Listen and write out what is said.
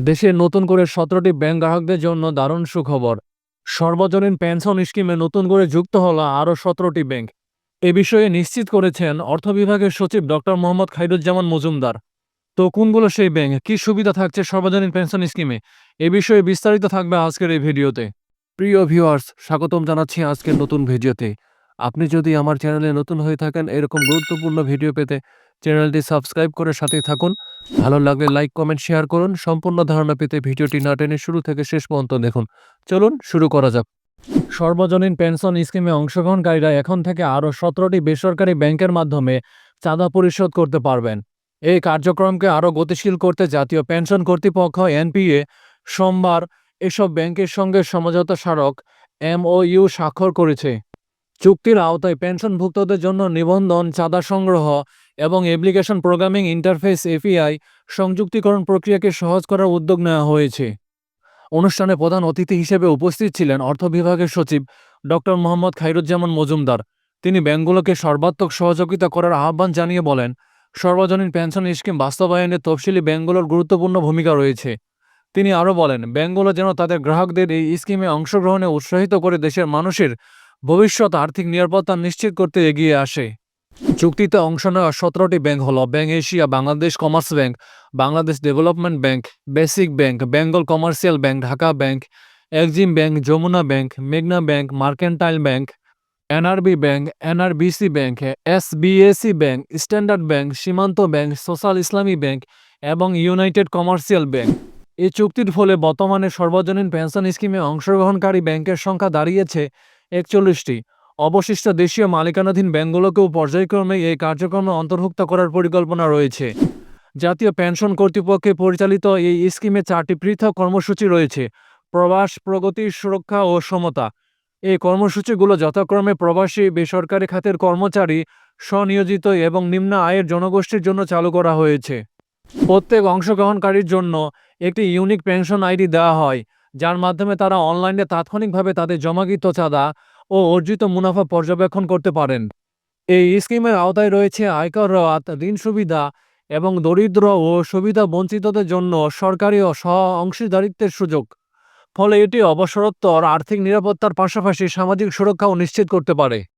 দেশে নতুন করে সতেরোটি ব্যাংক গ্রাহকদের জন্য দারুণ সুখবর। সর্বজনীন পেনশন স্কিমে নতুন করে যুক্ত হলো আরও সতেরোটি ব্যাংক। এ বিষয়ে নিশ্চিত করেছেন অর্থ বিভাগের সচিব ডক্টর মোহাম্মদ খাইরুজ্জামান মজুমদার। তো কোনগুলো সেই ব্যাংক? কী সুবিধা থাকছে সর্বজনীন পেনশন স্কিমে? এ বিষয়ে বিস্তারিত থাকবে আজকের এই ভিডিওতে। প্রিয় ভিউয়ার্স, স্বাগতম জানাচ্ছি আজকের নতুন ভিডিওতে। আপনি যদি আমার চ্যানেলে নতুন হয়ে থাকেন এরকম গুরুত্বপূর্ণ ভিডিও পেতে চ্যানেলটি সাবস্ক্রাইব করে সাথে থাকুন। ভালো লাগলে লাইক, কমেন্ট, শেয়ার করুন। সম্পূর্ণ ধারণা পেতে ভিডিওটি না টেনে শুরু থেকে শেষ পর্যন্ত দেখুন। চলুন শুরু করা যাক। সর্বজনীন পেনশন স্কিমে অংশগ্রহণকারীরা এখন থেকে আরও সতেরোটি বেসরকারি ব্যাংকের মাধ্যমে চাঁদা পরিশোধ করতে পারবেন। এই কার্যক্রমকে আরও গতিশীল করতে জাতীয় পেনশন কর্তৃপক্ষ, এনপিএ, সোমবার এসব ব্যাংকের সঙ্গে সমঝোতা স্মারক, এমওইউ স্বাক্ষর করেছে। চুক্তির আওতায় পেনশনভুক্তদের জন্য নিবন্ধন, চাঁদা সংগ্রহ এবং অ্যাপ্লিকেশন প্রোগ্রামিং ইন্টারফেস এপিআই সংযুক্তিকরণ প্রক্রিয়াকে সহজ করার উদ্যোগ নেওয়া হয়েছে। অনুষ্ঠানে প্রধান অতিথি হিসেবে উপস্থিত ছিলেন অর্থ বিভাগের সচিব ডক্টর মোহাম্মদ খাইরুজ্জামান মজুমদার। তিনি ব্যাংকগুলোকে সর্বাত্মক সহযোগিতা করার আহ্বান জানিয়ে বলেন, সর্বজনীন পেনশন স্কিম বাস্তবায়নে তফসিলি ব্যাংকগুলোর গুরুত্বপূর্ণ ভূমিকা রয়েছে। তিনি আরও বলেন ব্যাংকগুলো যেন তাদের গ্রাহকদের এই স্কিমে অংশগ্রহণে উৎসাহিত করে দেশের মানুষের ভবিষ্যৎ আর্থিক নিরাপত্তা নিশ্চিত করতে এগিয়ে আসে। চুক্তিতে অংশ নেওয়া সতেরোটি ব্যাংক হল bank Asia, Bangladesh commerce bank, Bangladesh development bank, basic bank, Bengal commercial bank, Dhaka bank EXIM bank, Jamuna bank, মেঘনা bank, mercantile bank, NRB bank, NRBC bank, SBAC bank, standard bank, Shimanto bank, social Islami bank এবং united commercial bank. এই চুক্তির ফলে বর্তমানে সর্বজনীন pension স্কিমে অংশগ্রহণকারী ব্যাংকের সংখ্যা দাঁড়িয়েছে একচল্লিশটি। অবশিষ্ট দেশীয় মালিকানাধীন ব্যাংকগুলোকেও পর্যায়ক্রমে এই কার্যক্রমে অন্তর্ভুক্ত করার পরিকল্পনা রয়েছে। জাতীয় পেনশন কর্তৃপক্ষে পরিচালিত এই স্কিমে চারটি পৃথক কর্মসূচি রয়েছে, প্রবাস, প্রগতি, সুরক্ষা ও সমতা। এই কর্মসূচিগুলো যথাক্রমে প্রবাসী, বেসরকারি খাতের কর্মচারী, স্বনিয়োজিত এবং নিম্ন আয়ের জনগোষ্ঠীর জন্য চালু করা হয়েছে। প্রত্যেক অংশগ্রহণকারীর জন্য একটি ইউনিক পেনশন আইডি দেওয়া হয়। যার মাধ্যমে তারা অনলাইনে তাৎক্ষণিকভাবে তাদের জমাকৃত চাঁদা ও অর্জিত মুনাফা পর্যবেক্ষণ করতে পারেন। এই স্কিমের আওতায় রয়েছে আয়কর রাত, ঋণ সুবিধা এবং দরিদ্র ও সুবিধা বঞ্চিতদের জন্য সরকারি ও সহ অংশীদারিত্বের সুযোগ। ফলে এটি অবসরোত্তর, আর্থিক নিরাপত্তার পাশাপাশি সামাজিক সুরক্ষাও নিশ্চিত করতে পারে।